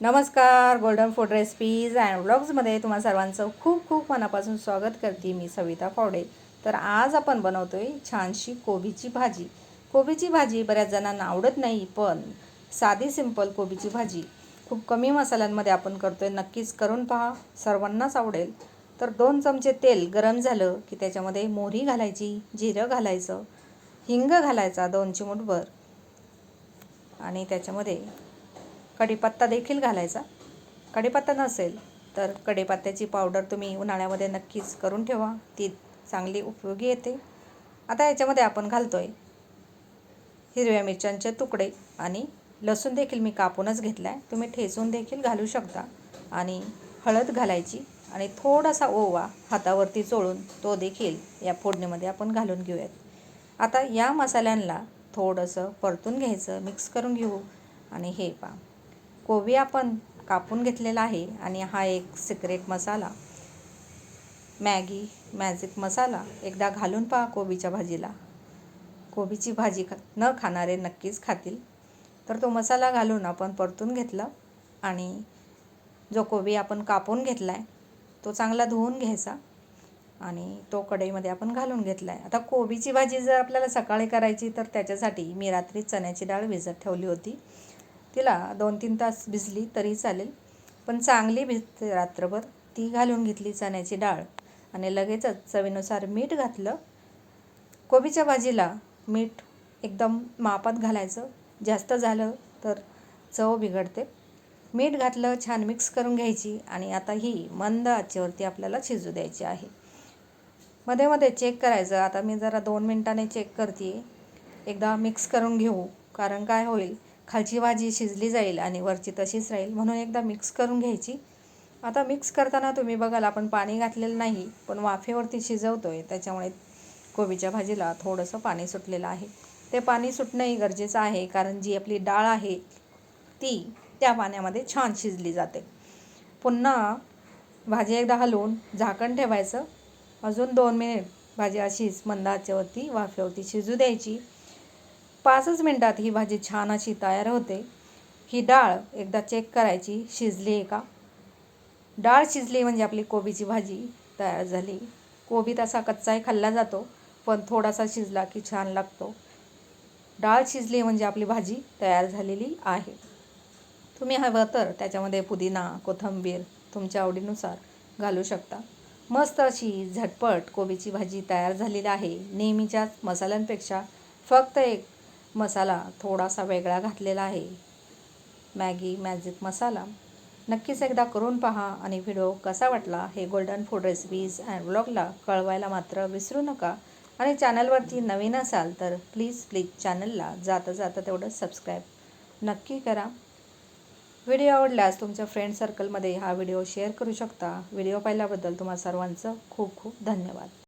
नमस्कार golden food recipes and ब्लॉग्समध्ये तुम्हा सर्वांचं खूप खूप मनापासून स्वागत करते मी सविता फावडे. तर आज आपण बनवतो आहे छानशी कोबीची भाजी. कोबीची भाजी बऱ्याच जणांना आवडत नाही पण साधी सिंपल कोबीची भाजी खूप कमी मसाल्यांमध्ये आपण करतो आहे नक्कीच करून पहा सर्वांनाच आवडेल. तर दोन चमचे तेल गरम झालं की त्याच्यामध्ये मोहरी घालायची जिरं घालायचं हिंग घालायचा दोन चिमूटभर. आणि त्याच्यामध्ये कढीपत्ता देखील घालायचा. कढीपत्ता नसेल तर कढीपत्त्याची पावडर तुम्ही उन्हाळ्यामध्ये नक्कीच करून ठेवा. ती चांगली उपयोगी येते. आता याच्यामध्ये आपण घालतो आहे हिरव्या मिरच्यांचे तुकडे आणि लसूण देखील मी कापूनच घेतला आहे तुम्ही ठेचून देखील घालू शकता. आणि हळद घालायची आणि थोडासा ओवा हातावरती चोळून तो देखील या फोडणीमध्ये आपण घालून घेऊयात. आता या मसाल्यांना थोडंसं परतून घ्यायचं. मिक्स करून घेऊ. आणि हे पा कोबी आपण कापून घेतलेला आहे आणि हा एक सिक्रेट मसाला. मॅगी मॅजिक मसाला एकदा घालून पहा कोबीच्या भाजीला. कोबीची भाजी ख न खाणारे नक्कीच खातील. तर तो मसाला घालून आपण परतून घेतला आणि जो कोबी आपण कापून घेतला आहे तो चांगला धुवून घ्यायचा आणि तो कढईमध्ये आपण घालून घेतला आहे आता कोबीची भाजी जर आपल्याला सकाळी करायची तर त्याच्यासाठी मी रात्री चण्याची डाळ भिजत ठेवली होती. तिला दोन तीन तास भिजली तरी चालेल. पण चांगली भिजते रात्रभर. ती घालून घेतली चण्याची डाळ आणि लगेचच चवीनुसार मीठ घातलं. कोबीच्या भाजीला मीठ एकदम मापात घालायचं. जास्त झालं तर चव बिघडते. मीठ घातलं छान मिक्स करून घ्यायची आणि आता ही मंद आचेवरती आपल्याला शिजू द्यायची आहे. मध्ये मध्ये चेक करायचं. आता मी जरा दोन मिनटाने चेक करते. एकदा मिक्स करून घेऊ. कारण काय होईल? खालची भाजी शिजली जाईल आणि वरची तशीच राहील. म्हणून एकदा मिक्स करून घ्यायची. आता मिक्स करताना तुम्ही बघाल आपण पाणी घातलेलं नाही पण वाफेवरती शिजवतो आहे त्याच्यामुळे कोबीच्या भाजीला थोडंसं पाणी सुटलेलं आहे. ते पाणी सुटणंही गरजेचं आहे कारण जी आपली डाळ आहे ती त्या पाण्यामध्ये छान शिजली जाते. पुन्हा भाजी एकदा हलवून झाकण ठेवायचं. अजून दोन मिनिट भाजी अशीच मंदाच्यावरती वाफेवरती शिजू द्यायची. पाचच मिनटात ही भाजी छान अशी तयार होते. ही डाळ एकदा चेक करायची शिजली आहे का? डाळ शिजली म्हणजे आपली कोबीची भाजी तयार झाली. कोबी तसा कच्चाही खाल्ला जातो पण थोडासा शिजला की छान लागतो. डाळ शिजली म्हणजे आपली भाजी तयार झालेली आहे. तुम्ही हवं तर त्याच्यामध्ये पुदिना कोथिंबीर तुमच्या आवडीनुसार घालू शकता. मस्त अशी झटपट कोबीची भाजी तयार झालेली आहे. नेहमीच्याच मसाल्यांपेक्षा फक्त एक मसाला थोडासा वेगळा घातलेला आहे. Maggi magic masala. नक्कीच एकदा करून पहा आणि व्हिडिओ कसा वाटला हे गोल्डन फूड रेसिपीज अँड ब्लॉगला कळवायला मात्र विसरू नका. आणि चॅनलवरती नवीन असाल तर प्लीज प्लीज चॅनलला जाता जाता तेवढं सबस्क्राईब नक्की करा. व्हिडिओ आवडल्यास तुमच्या फ्रेंड सर्कलमध्ये हा व्हिडिओ शेअर करू शकता. व्हिडिओ पाहिल्याबद्दल तुम्हा सर्वांचं खूप खूप धन्यवाद.